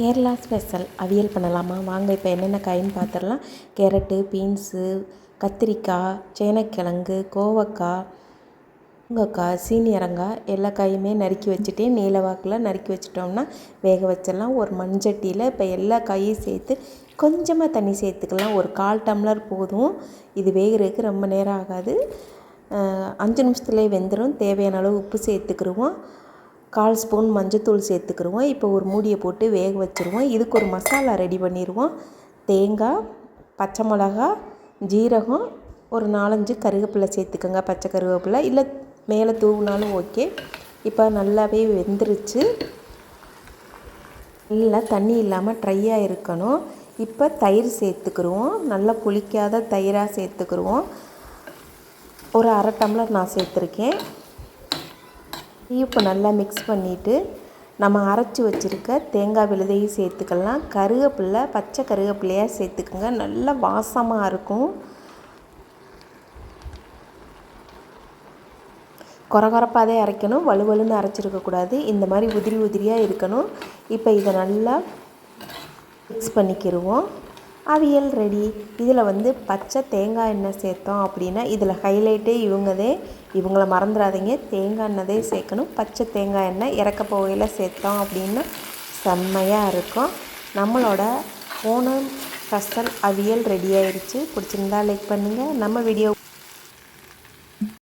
Kerala special. அவியல் பண்ணலாமா? வாங்க இப்போ என்னென்ன காயின்னு பார்த்துடலாம் கேரட்டு பீன்ஸு கத்திரிக்காய் சேனைக்கிழங்கு கோவக்காய் முங்கக்காய் சீனியரங்காய் எல்லா காயுமே நறுக்கி வச்சுட்டு நீல வாக்கில் நறுக்கி வச்சிட்டோம்னா வேக வச்சிடலாம். ஒரு மண்சட்டியில் இப்போ எல்லா காயும் சேர்த்து கொஞ்சமாக தண்ணி சேர்த்துக்கலாம். ஒரு கால் டம்ளர் போதும். இது வேகிறதுக்கு ரொம்ப நேரம் ஆகாது. அஞ்சு நிமிஷத்துலேயே வெந்துடும் தேவையான அளவு உப்பு சேர்த்துக்கிருவோம். கால் ஸ்பூன் மஞ்சத்தூள் சேர்த்துக்கிருவோம். இப்போ ஒரு மூடியை போட்டு வேக வச்சுருவோம். இதுக்கு ஒரு மசாலா ரெடி பண்ணிடுவோம் தேங்காய் பச்சை மிளகா ஜீரகம் ஒரு நாலஞ்சு கருவேப்பிலை சேர்த்துக்கோங்க. பச்சை கருவேப்பிலை. இல்லை மேலே தூவினாலும் ஓகே. இப்போ நல்லாவே வெந்துருச்சு. நல்லா தண்ணி இல்லாமல் ட்ரையாக இருக்கணும். இப்போ தயிர் சேர்த்துக்கிடுவோம் நல்லா புளிக்காத தயிராக சேர்த்துக்கிருவோம். ஒரு அரை டம்ளர் நான் சேர்த்துருக்கேன். இப்போ நல்லா மிக்ஸ் பண்ணிவிட்டு நம்ம அரைச்சி வச்சுருக்க தேங்காய் விழுதையும் சேர்த்துக்கலாம். கருவேப்பில்லை பச்சை கருவேப்பிலையாக சேர்த்துக்குங்க. நல்லா வாசமாக இருக்கும். கொரகொரப்பாகவே அரைக்கணும். வலுவலுன்னு அரைச்சிருக்கக்கூடாது இந்த மாதிரி உதிரி உதிரியாக இருக்கணும். இப்போ இதை நல்லா மிக்ஸ் பண்ணிக்கிடுவோம் அவியல் ரெடி இதில் வந்து பச்சை தேங்காய் எண்ணெய் சேர்த்தோம் அப்படின்னா இதில் ஹைலைட்டே இவங்கதே. இவங்கள மறந்துடாதீங்க. தேங்காய் எண்ணெய் தான் சேர்க்கணும். பச்சை தேங்காய் எண்ணெய் இறக்க போகையில் சேர்த்தோம் அப்படின்னா செம்மையாக இருக்கும். நம்மளோட போன ஸ்பெஷல் அவியல் ரெடி ஆயிடுச்சு பிடிச்சிருந்தா லைக் பண்ணுங்கள் நம்ம வீடியோ